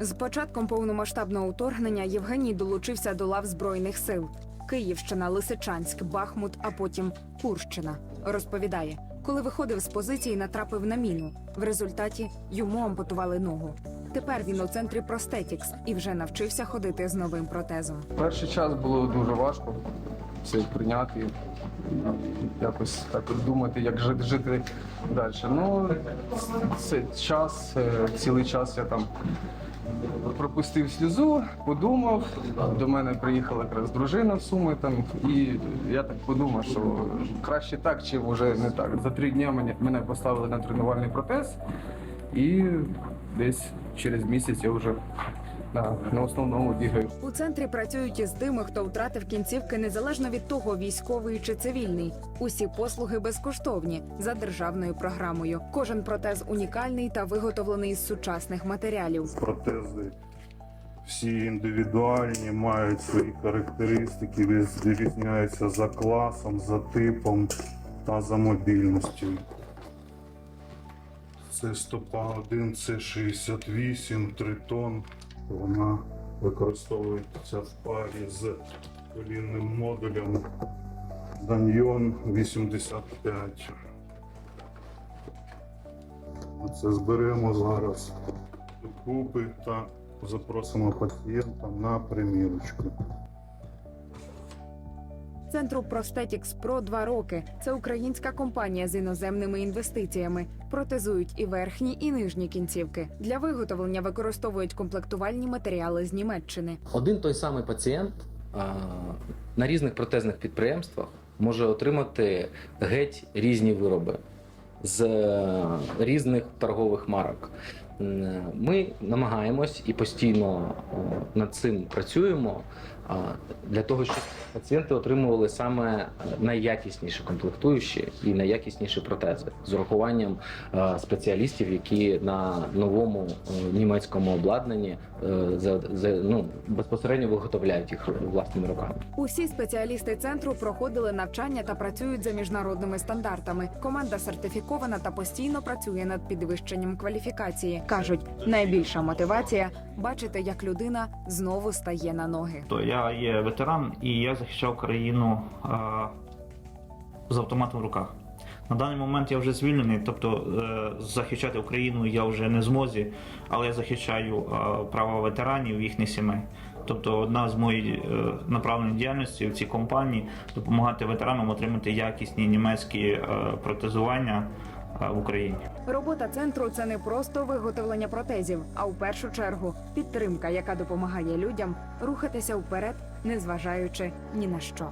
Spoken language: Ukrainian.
З початком повномасштабного вторгнення Євгеній долучився до лав збройних сил. Київщина, Лисичанськ, Бахмут, а потім Курщина. Розповідає, коли виходив з позиції, натрапив на міну. В результаті йому ампутували ногу. Тепер він у центрі Простетікс і вже навчився ходити з новим протезом. Перший час було дуже важко все прийняти, якось так думати, як жити, жити далі. Ну, це час, е, цілий час я там пропустив сльозу, подумав. До мене приїхала якраз дружина в Суми там, і я так подумав, що краще так, чи вже не так. За три дні мене, поставили на тренувальний протез, і десь через місяць я вже на, на основному бігаю. У центрі працюють із тими, хто втратив кінцівки незалежно від того, військовий чи цивільний. Усі послуги безкоштовні за державною програмою. Кожен протез унікальний та виготовлений з сучасних матеріалів. протези всі індивідуальні, мають свої характеристики, відрізняються за класом, за типом та за мобільністю. Це стопа 1, це 68 тритон. Вона використовується в парі з колінним модулем Даньйон 85. Це зберемо зараз докупи та запросимо пацієнта на примірочку. Центру Prosthetics Pro два роки. Це українська компанія з іноземними інвестиціями. Протезують і верхні, і нижні кінцівки. Для виготовлення використовують комплектувальні матеріали з Німеччини. Один той самий пацієнт а, на різних протезних підприємствах може отримати геть різні вироби з е, різних торгових марок. М, Ми намагаємось і постійно е, над цим працюємо а, для того, щоб пацієнти отримували саме найякісніші комплектуючі і найякісніші протези з урахуванням е, спеціалістів, які на новому е, німецькому обладнанні е, за, за ну безпосередньо виготовляють їх власними руками. Усі спеціалісти центру проходили навчання та працюють за міжнародними стандартами. Команда сертифікована та постійно працює над підвищенням кваліфікації. Кажуть, найбільша мотивація бачити, як людина знову стає на ноги. То я є ветеран і я захищав країну е, з автоматом в руках. На даний момент я вже звільнений, тобто е, захищати Україну я вже не змозі, але я захищаю права ветеранів, їхніх сімей. Тобто одна з моїх е, направлень діяльності в цій компанії допомагати ветеранам отримати якісні німецькі е, протезування в Україні. Робота центру це не просто виготовлення протезів, а у першу чергу підтримка, яка допомагає людям рухатися вперед, незважаючи ні на що.